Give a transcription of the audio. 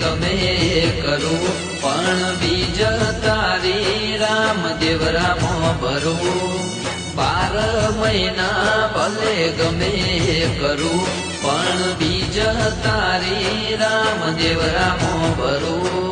ગમે એ કરું, પણ બીજ તારી રામદેવ રામો ભરું. બાર મહિના ભલે ગમે એ કરું, પણ બીજ તારી રામદેવ રામો ભરું.